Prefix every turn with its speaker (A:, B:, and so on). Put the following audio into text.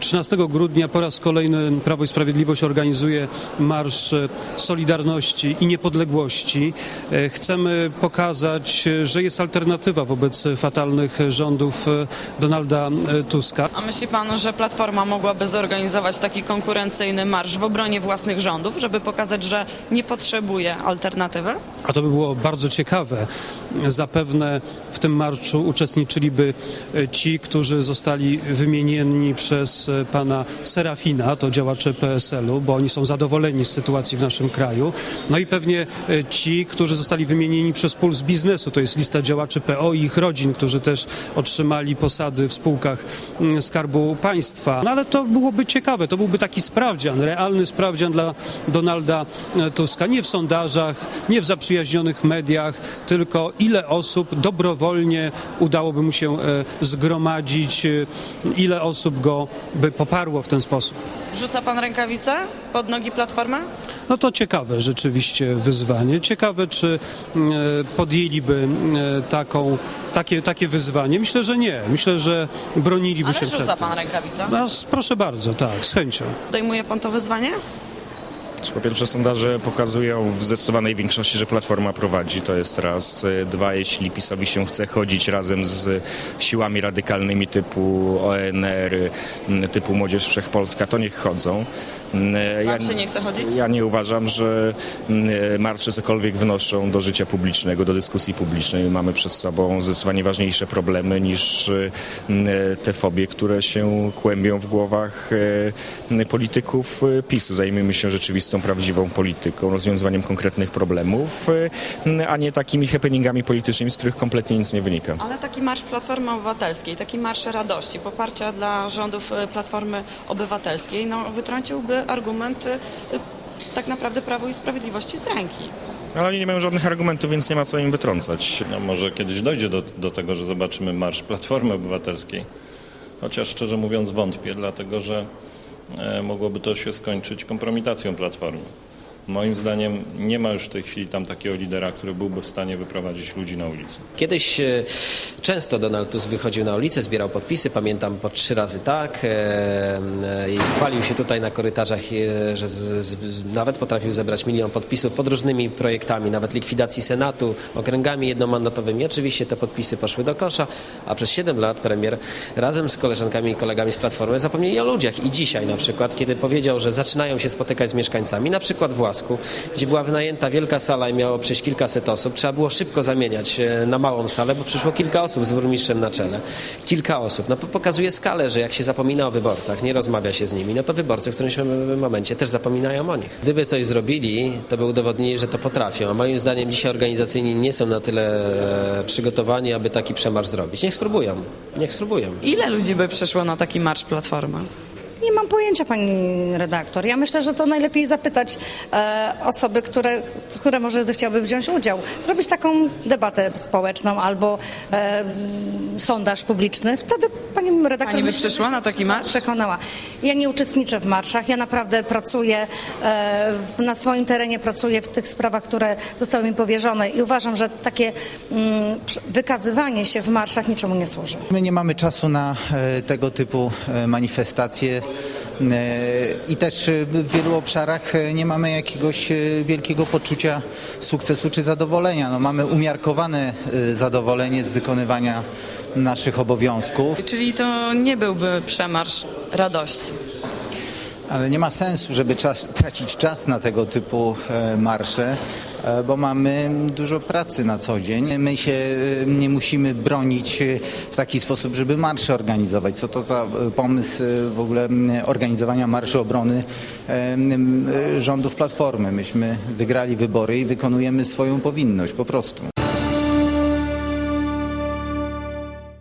A: 13 grudnia po raz kolejny Prawo i Sprawiedliwość organizuje Marsz Solidarności i Niepodległości. E, Chcemy pokazać, że jest alternatywa wobec fatalnych rządów e, Donalda e, Tuska.
B: A myśli pan, że Platforma mogłaby zorganizować taki konkurencyjny marsz w obronie własnych rządów, żeby pokazać, że nie potrzebuje alternatywy?
A: A to by było bardzo ciekawe. Zapewne w tym marszu uczestniczyliby e, ci, którzy zostali wymienieni przez e, pana Serafina, to działacze PSL-u, bo oni są zadowoleni z sytuacji w naszym kraju. No i pewnie e, ci, którzy zostali wymienieni przez Puls Biznesu, to jest lista działaczy PO i ich rodzin, którzy też otrzymali posady w spółkach mm, Skarbu Państwa. No ale to byłoby ciekawe, to byłby taki sprawdzian, realny sprawdzian dla Donalda Tuska. Nie w sondażach, nie w zaprzyjaźnionych mediach, tylko ile osób dobrowolnie udałoby mu się e, zgromadzić, e, ile osób go by poparło w ten sposób.
B: Rzuca pan rękawicę pod nogi Platformy?
A: No to ciekawe rzeczywiście wyzwanie. Ciekawe, czy mm, e, podjęliby e, taką, takie, takie wyzwanie. Myślę, że nie. Myślę, że broniliby
B: Ale
A: się przed
B: rzuca pan rękawicę.
A: No, proszę bardzo, tak, z chęcią.
B: Podejmuje pan to wyzwanie?
C: Po pierwsze, sondaże pokazują w zdecydowanej większości, że Platforma prowadzi. To jest raz. Dwa, jeśli PiSowi się chce chodzić razem z siłami radykalnymi typu ONR, typu Młodzież Wszechpolska, to niech chodzą. M,
B: Pan się nie chce chodzić?
C: Ja nie uważam, że m, marsze cokolwiek wnoszą do życia publicznego, do dyskusji publicznej. Mamy przed sobą zdecydowanie ważniejsze problemy niż te fobie, które się kłębią w głowach e, polityków e, PiSu. Zajmijmy się rzeczywistą, prawdziwą polityką, rozwiązywaniem konkretnych problemów, e, a nie takimi happeningami politycznymi, z których kompletnie nic nie wynika.
B: Ale taki marsz Platformy Obywatelskiej, taki marsz radości, poparcia dla rządów y, Platformy Obywatelskiej, no, wytrąciłby argument y, y, tak naprawdę Prawu i Sprawiedliwości z ręki.
C: Ale oni nie mają żadnych argumentów, więc nie ma co im wytrącać.
D: No może kiedyś dojdzie do, do tego, że zobaczymy marsz Platformy Obywatelskiej. Chociaż szczerze mówiąc wątpię, dlatego że mogłoby to się skończyć kompromitacją Platformy. Moim zdaniem nie ma już w tej chwili tam takiego lidera, który byłby w stanie wyprowadzić ludzi na ulicę.
E: Kiedyś e, często Donald Tusk wychodził na ulicę, zbierał podpisy, pamiętam po trzy razy tak e, e, i chwalił się tutaj na korytarzach, że nawet potrafił zebrać milion podpisów pod różnymi projektami, nawet likwidacji Senatu, okręgami jednomandatowymi. Oczywiście te podpisy poszły do kosza, a przez 7 lat premier razem z koleżankami i kolegami z Platformy zapomnieli o ludziach. I dzisiaj na przykład, kiedy powiedział, że zaczynają się spotykać z mieszkańcami, na przykład w Gdzie była wynajęta wielka sala i miało przyjść kilkaset osób, trzeba było szybko zamieniać e, na małą salę, bo przyszło kilka osób z burmistrzem na czele. Kilka osób. No po- pokazuje skalę, że jak się zapomina o wyborcach, nie rozmawia się z nimi, no to wyborcy w którymś mom- momencie też zapominają o nich. Gdyby coś zrobili, to by udowodnili, że to potrafią. A moim zdaniem dzisiaj organizacyjni nie są na tyle e, przygotowani, aby taki przemarsz zrobić. Niech spróbują. Niech spróbują.
B: Ile ludzi by przyszło na taki marsz Platformy?
F: Nie mam pojęcia, pani redaktor. Ja myślę, że to najlepiej zapytać e, osoby, które, które może zechciałyby wziąć udział. Zrobić taką debatę społeczną albo e, sondaż publiczny. Wtedy pani redaktor...
B: Pani by
F: myślę,
B: przyszła
F: się
B: na taki marsz?
F: Przekonała. Ja nie uczestniczę w marszach. Ja naprawdę pracuję e, w, na swoim terenie, pracuję w tych sprawach, które zostały mi powierzone i uważam, że takie mm, wykazywanie się w marszach niczemu nie służy.
G: My nie mamy czasu na e, tego typu e, manifestacje i też e, w wielu obszarach e, nie mamy jakiegoś e, wielkiego poczucia sukcesu czy zadowolenia. No, mamy umiarkowane e, zadowolenie z wykonywania naszych obowiązków,
B: Czyli to nie byłby przemarsz radości.
G: Ale nie ma sensu, żeby czas, tracić czas na tego typu e, marsze. e, Bo mamy dużo pracy na co dzień. My się e, nie musimy bronić w taki sposób, żeby marsze organizować. Co to za pomysł w ogóle organizowania marszu obrony rządów Platformy? Myśmy wygrali wybory i wykonujemy swoją powinność po prostu.